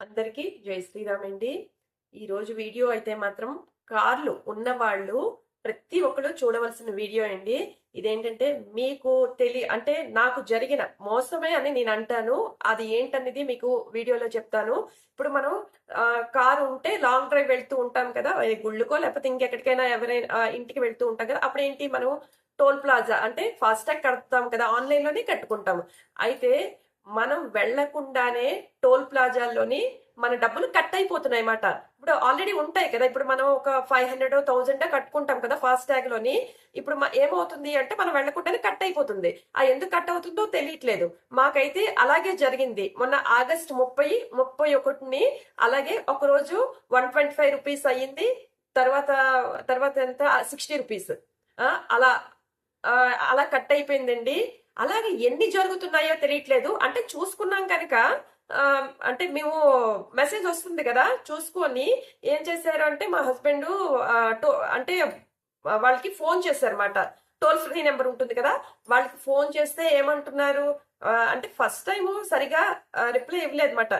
అందరికీ జై శ్రీరామ్ అండి. ఈరోజు వీడియో అయితే మాత్రం కార్లు ఉన్నవాళ్ళు ప్రతి ఒక్కరు చూడవలసిన వీడియో అండి. ఇదేంటంటే మీకు తెలి అంటే నాకు జరిగిన మోసమే అని నేను అంటాను. అది ఏంటనేది మీకు వీడియోలో చెప్తాను. ఇప్పుడు మనం కారు ఉంటే లాంగ్ డ్రైవ్ వెళ్తూ ఉంటాం కదా గుళ్ళుకో లేకపోతే ఇంకెక్కడికైనా ఎవరైనా ఇంటికి వెళ్తూ ఉంటాం కదా అప్పుడు ఏంటి మనం టోల్ ప్లాజా అంటే ఫాస్టాగ్ కడతాం కదా ఆన్లైన్లోనే కట్టుకుంటాము. అయితే మనం వెళ్ళకుండానే టోల్ ప్లాజాల్లోని మన డబ్బులు కట్ అయిపోతున్నాయి అన్నమాట. ఇప్పుడు ఆల్రెడీ ఉంటాయి కదా. ఇప్పుడు మనం ఒక ఫైవ్ హండ్రెడ్ థౌజండ్ కట్టుకుంటాం కదా ఫాస్ట్ ట్యాగ్లోని. ఇప్పుడు ఏమవుతుంది అంటే మనం వెళ్ళకుండానే కట్ అయిపోతుంది. ఆ ఎందుకు కట్ అవుతుందో తెలియట్లేదు. మాకైతే అలాగే జరిగింది. మొన్న ఆగస్ట్ ముప్పై ముప్పై ఒకటిని అలాగే ఒక రోజు వన్ ట్వంటీ ఫైవ్ రూపీస్ అయ్యింది. తర్వాత తర్వాత ఎంత? Sixty rupees. అలా అలా కట్ అయిపోయిందండి. అలాగే ఎన్ని జరుగుతున్నాయో తెలియట్లేదు. అంటే చూసుకున్నాం కనుక అంటే మేము మెసేజ్ వస్తుంది కదా చూసుకొని ఏం చేశారు అంటే మా హస్బెండ్ అంటే వాళ్ళకి ఫోన్ చేశారన్నమాట. టోల్ ఫ్రీ నెంబర్ ఉంటుంది కదా వాళ్ళకి ఫోన్ చేస్తే ఏమంటున్నారు? అంటే ఫస్ట్ టైం సరిగా రిప్లై ఇవ్వలేదు అనమాట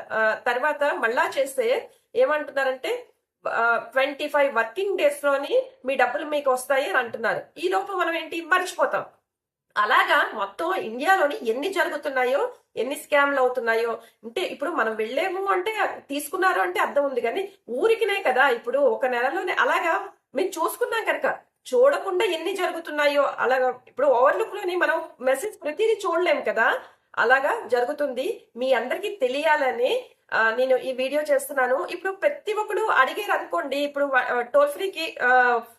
తర్వాత మళ్ళా చేస్తే ఏమంటున్నారంటే ట్వంటీ ఫైవ్ వర్కింగ్ డేస్లోని మీ డబ్బులు మీకు వస్తాయి అని అంటున్నారు. ఈ లోపు మనం ఏంటి? మర్చిపోతాం. అలాగా మొత్తం ఇండియాలోని ఎన్ని జరుగుతున్నాయో ఎన్ని స్కామ్లు అవుతున్నాయో అంటే ఇప్పుడు మనం వెళ్ళేము అంటే తీసుకున్నారు అంటే అర్థం ఉంది కానీ ఊరికినే కదా ఇప్పుడు ఒక నెలలోనే అలాగా మేము చూసుకున్నాం కనుక. చూడకుండా ఎన్ని జరుగుతున్నాయో అలాగా ఇప్పుడు ఓవర్లుక్లోని మనం మెసేజ్ ప్రతిదీ చూడలేము కదా. అలాగా జరుగుతుంది. మీ అందరికీ తెలియాలని నేను ఈ వీడియో చేస్తున్నాను. ఇప్పుడు ప్రతి ఒక్కరు అడిగారు అనుకోండి ఇప్పుడు టోల్ ఫ్రీకి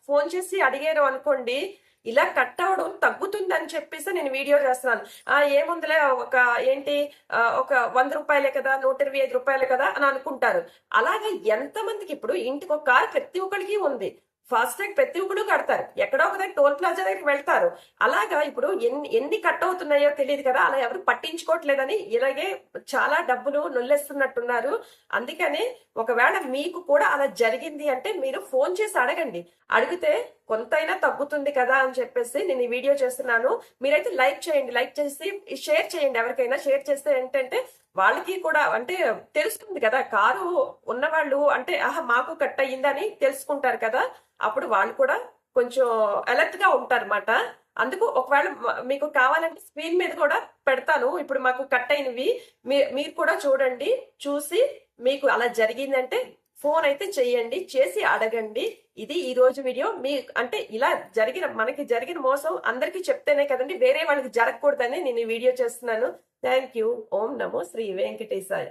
ఫోన్ చేసి అడిగారు అనుకోండి ఇలా కట్ అవడం తగ్గుతుంది అని చెప్పేసి నేను వీడియో చేస్తున్నాను. ఆ ఏముందిలే ఒక ఏంటి ఆ, ఒక వంద రూపాయలే కదా నూట ఇరవై ఐదు రూపాయలే కదా అని అనుకుంటారు. అలాగే ఎంతమందికి ఇప్పుడు ఇంటికి ఒక కార్ ప్రతి ఒక్కరికి ఉంది. ఫాస్టాగ్ ప్రతి ఒక్కరు కడతారు. ఎక్కడో ఒక దగ్గర టోల్ ప్లాజా దగ్గరికి వెళ్తారు. అలాగా ఇప్పుడు ఎన్ని ఎన్ని కట్ అవుతున్నాయో తెలియదు కదా అలా ఎవరు పట్టించుకోవట్లేదని ఇలాగే చాలా డబ్బులు నొల్లేస్తున్నట్టున్నారు. అందుకని ఒకవేళ మీకు కూడా అలా జరిగింది అంటే మీరు ఫోన్ చేసి అడగండి. అడిగితే కొంతైనా తగ్గుతుంది కదా అని చెప్పేసి నేను ఈ వీడియో చేస్తున్నాను. మీరైతే లైక్ చేయండి. లైక్ చేసి షేర్ చేయండి. ఎవరికైనా షేర్ చేస్తే ఏంటంటే వాళ్ళకి కూడా అంటే తెలుస్తుంది కదా కారు ఉన్నవాళ్ళు అంటే ఆహా మాకు కట్ అయ్యిందని తెలుసుకుంటారు కదా. అప్పుడు వాళ్ళు కూడా కొంచెం అలర్ట్గా ఉంటారన్నమాట. అందుకు ఒకవేళ మీకు కావాలంటే స్క్రీన్ మీద కూడా పెడతాను. ఇప్పుడు మాకు కట్ అయినవి. మీ- మీరు కూడా చూడండి చూసి మీకు అలా జరిగిందంటే ఫోన్ అయితే చేయండి చేసి అడగండి. ఇది ఈ రోజు వీడియో. మీ అంటే ఇలా జరిగిన మనకి జరిగిన మోసం అందరికీ చెప్తేనే కదండి. వేరే వాళ్ళకి జరగకూడదని నేను ఈ వీడియో చేస్తున్నాను. Thank you Om Namo Shri Venkatesaya.